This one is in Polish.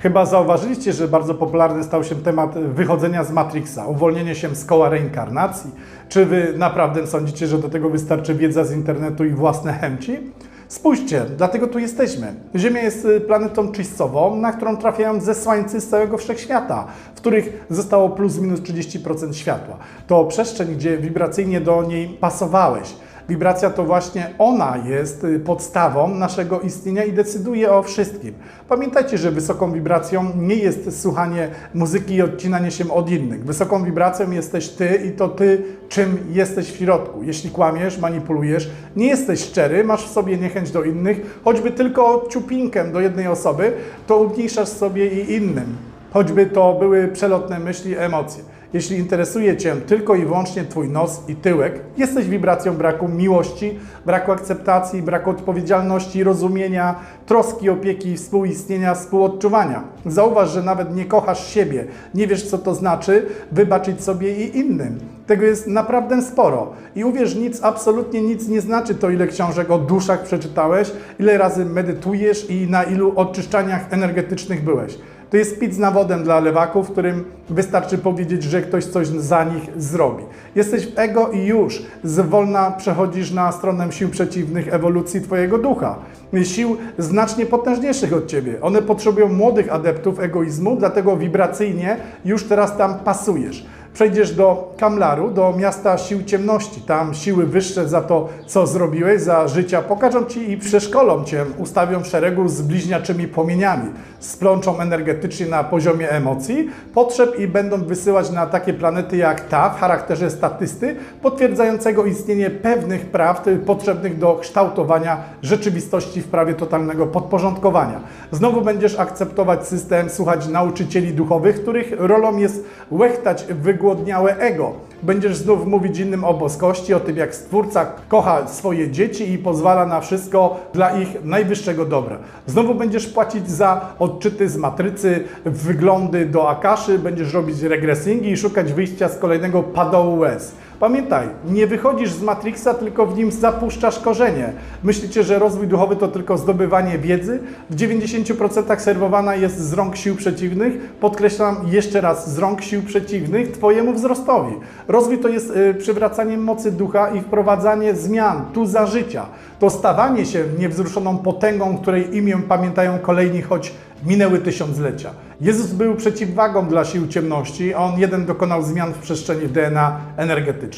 Chyba zauważyliście, że bardzo popularny stał się temat wychodzenia z Matrixa, uwolnienie się z koła reinkarnacji. Czy wy naprawdę sądzicie, że do tego wystarczy wiedza z internetu i własne chęci? Spójrzcie, dlatego tu jesteśmy. Ziemia jest y, planetą czyśćcową, na którą trafiają zesłańcy z całego wszechświata, w których zostało plus minus 30% światła. To przestrzeń, gdzie wibracyjnie do niej pasowałeś. Wibracja to właśnie ona jest y, podstawą naszego istnienia i decyduje o wszystkim. Pamiętajcie, że wysoką wibracją nie jest słuchanie muzyki i odcinanie się od innych. Wysoką wibracją jesteś ty i to ty, czym jesteś w środku. Jeśli kłamiesz, manipulujesz, nie jesteś szczery, masz w sobie niechęć do innych, choćby tylko ciupinkę do jednej osoby, to umniejszasz sobie i innym. Choćby to były przelotne myśli, emocje. Jeśli interesuje Cię tylko i wyłącznie Twój nos i tyłek, jesteś wibracją braku miłości, braku akceptacji, braku odpowiedzialności, rozumienia, troski, opieki, współistnienia, współodczuwania. Zauważ, że nawet nie kochasz siebie, nie wiesz co to znaczy wybaczyć sobie i innym. Tego jest naprawdę sporo. I uwierz, nic, absolutnie nic nie znaczy to, ile książek o duszach przeczytałeś, ile razy medytujesz i na ilu oczyszczaniach energetycznych byłeś. To jest pic na wodę dla lewaków, którym wystarczy powiedzieć, że ktoś coś za nich zrobi. Jesteś w ego i już zwolna przechodzisz na stronę sił przeciwnych ewolucji Twojego ducha. Sił znacznie potężniejszych od Ciebie. One potrzebują młodych adeptów egoizmu, dlatego wibracyjnie już teraz tam pasujesz. Przejdziesz do Kamlaru, do miasta sił ciemności. Tam siły wyższe za to, co zrobiłeś, za życia pokażą Ci i przeszkolą Cię, ustawią w szeregu z bliźniaczymi płomieniami. Splączą energetycznie na poziomie emocji, potrzeb i będą wysyłać na takie planety jak ta w charakterze statysty, potwierdzającego istnienie pewnych praw y, potrzebnych do kształtowania rzeczywistości w prawie totalnego podporządkowania. Znowu będziesz akceptować system, słuchać nauczycieli duchowych, których rolą jest łechtać wygłodniałe ego. Będziesz znów mówić innym o boskości, o tym jak Stwórca kocha swoje dzieci i pozwala na wszystko dla ich najwyższego dobra. Znowu będziesz płacić za odczyty z matrycy, wyglądy do Akaszy, będziesz robić regresingi i szukać wyjścia z kolejnego padołu łez. Pamiętaj, nie wychodzisz z Matrixa, tylko w nim zapuszczasz korzenie. Myślicie, że rozwój duchowy to tylko zdobywanie wiedzy? W 90% serwowana jest z rąk sił przeciwnych. Podkreślam jeszcze raz, z rąk sił przeciwnych Twojemu wzrostowi. Rozwój to jest y, przywracanie mocy ducha i wprowadzanie zmian tu za życia. To stawanie się niewzruszoną potęgą, której imię pamiętają kolejni, choć minęły tysiąclecia. Jezus był przeciwwagą dla sił ciemności, a on jeden dokonał zmian w przestrzeni DNA energetycznej.